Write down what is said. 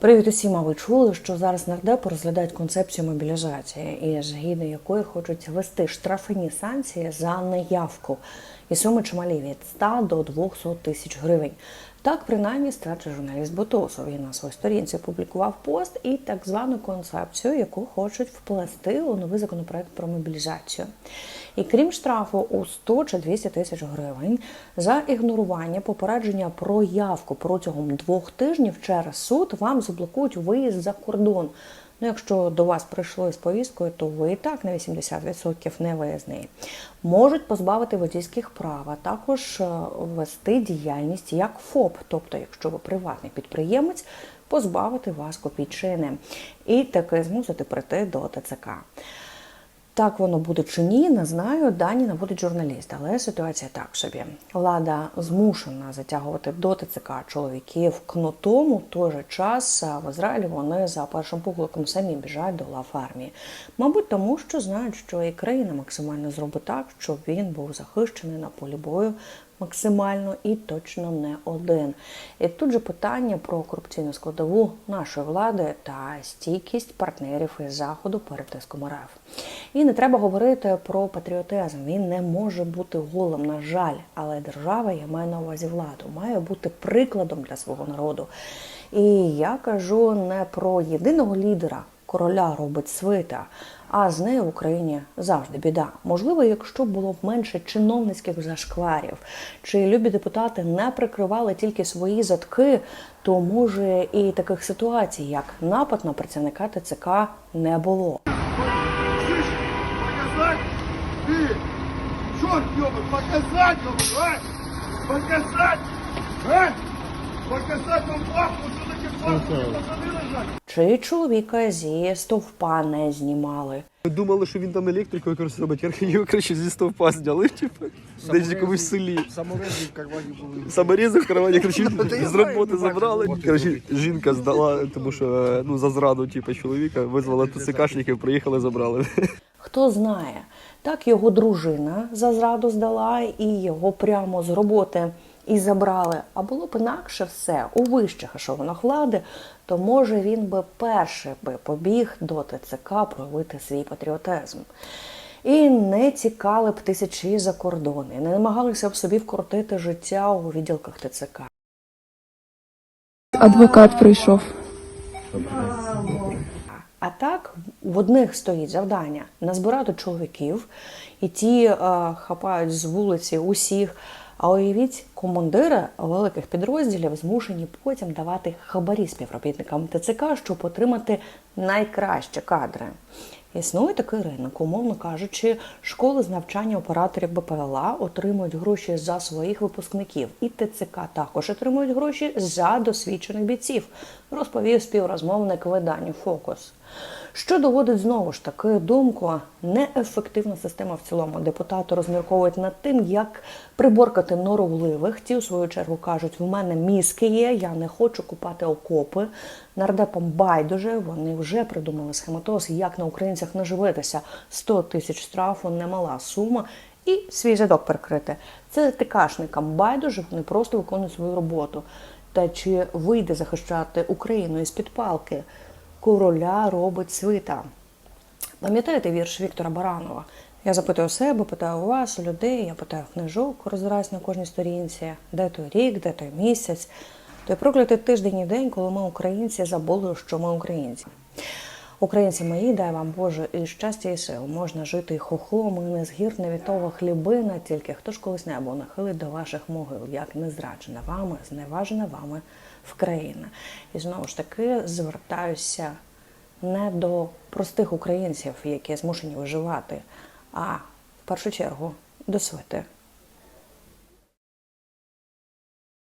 Привіт усім, а ви чули, що зараз нардепи розглядають концепцію мобілізації, і згідно якої хочуть ввести штрафні санкції за неявку. І суми чималі від 100 до 200 тисяч гривень. Так, принаймні, стверджує журналіст Бутусов. Він на своїй сторінці опублікував пост і так звану концепцію, яку хочуть вплести у новий законопроект про мобілізацію. І крім штрафу у 100 чи 200 тисяч гривень за ігнорування попередження про явку протягом двох тижнів через суд вам заблокують виїзд за кордон. Ну, якщо до вас прийшло із повісткою, то ви і так на 80% не виїзний. Можуть позбавити водійських прав, а також е, вести діяльність як ФОП, тобто, якщо ви приватний підприємець, позбавити вас копійчини і таки змусити прийти до ТЦК. Так воно буде чи ні, не знаю. Дані наводить журналіст, але ситуація так собі. Влада змушена затягувати до ТЦК чоловіків кнотом. У той же час в Ізраїлі вони за першим покликом самі біжать до лав армії. Мабуть, тому що знають, що і країна максимально зробить так, щоб він був захищений на полі бою максимально і точно не один. І тут же питання про корупційну складову нашої влади та стійкість партнерів із заходу перед тиском РФ. І не треба говорити про патріотизм. Він не може бути голим, на жаль, але держава, я маю на увазі владу, має бути прикладом для свого народу. І я кажу не про єдиного лідера Короля робить свита, а з нею в Україні завжди біда. Можливо, якщо було б менше чиновницьких зашкварів, чи любі депутати не прикривали тільки свої задки, то може і таких ситуацій, як напад на працівника ТЦК, не було. Слышь, показать? Ты, черт ебаный, показать, говорю, а? Показать, а? Показать вам папку, что таке папку, пацаны лежать. Чи чоловіка зі стовпа не знімали? Ми думали, що він там електрикою якось робить, а його краще зі стовпа зняли, типу, десь в якомусь селі. Саморези в кармане були. Саморізи в кармані кричить, з роботи ну, забрали. Коротше, жінка здала, тому що ну за зраду, типу, чоловіка, визвала ТЦКшників, приїхали, забрали. Хто знає, так його дружина за зраду здала і його прямо з роботи і забрали. А було б інакше все у вищих ешелонах влади, то може він би перший би побіг до ТЦК проявити свій патріотизм. І не тікали б тисячі за кордони, не намагалися б собі вкрутити життя у відділках ТЦК. Адвокат прийшов. А так в одних стоїть завдання назбирати чоловіків, і ті е, хапають з вулиці усіх. А уявіть, командири великих підрозділів змушені потім давати хабарі співробітникам ТЦК, щоб отримати найкращі кадри. Існує такий ринок, умовно кажучи, школи з навчання операторів БПЛА отримують гроші за своїх випускників, і ТЦК також отримують гроші за досвідчених бійців, розповів співрозмовник виданню Фокус. Що доводить знову ж таки думку, неефективна система в цілому. Депутати розмірковують над тим, як приборкати норовливих. Ті, у свою чергу, кажуть, в мене мізки є, я не хочу купати окопи. Нардепам байдуже, вони вже придумали схематоз, як на українцях наживитися. 100 тисяч штрафу немала сума. І свій задок перекрити. Це ТКшникам байдуже, вони просто виконують свою роботу. Та чи вийде захищати Україну із під палки? Короля робить свита. Пам'ятаєте вірш Віктора Баранова? Я запитую себе, питаю у вас, у людей, я питаю книжок, розраз на кожній сторінці, де той рік, де той місяць. Той проклятий тиждень і день, коли ми, українці, забули, що ми українці. Українці мої, дай вам Боже, і щастя, і сил. Можна жити хохлом, і не згірне від того хлібина, тільки хто ж колись небо нахилить до ваших могил, як не зраджена вами, зневажена вами в країна. І знову ж таки звертаюся не до простих українців, які змушені виживати, а в першу чергу до свити.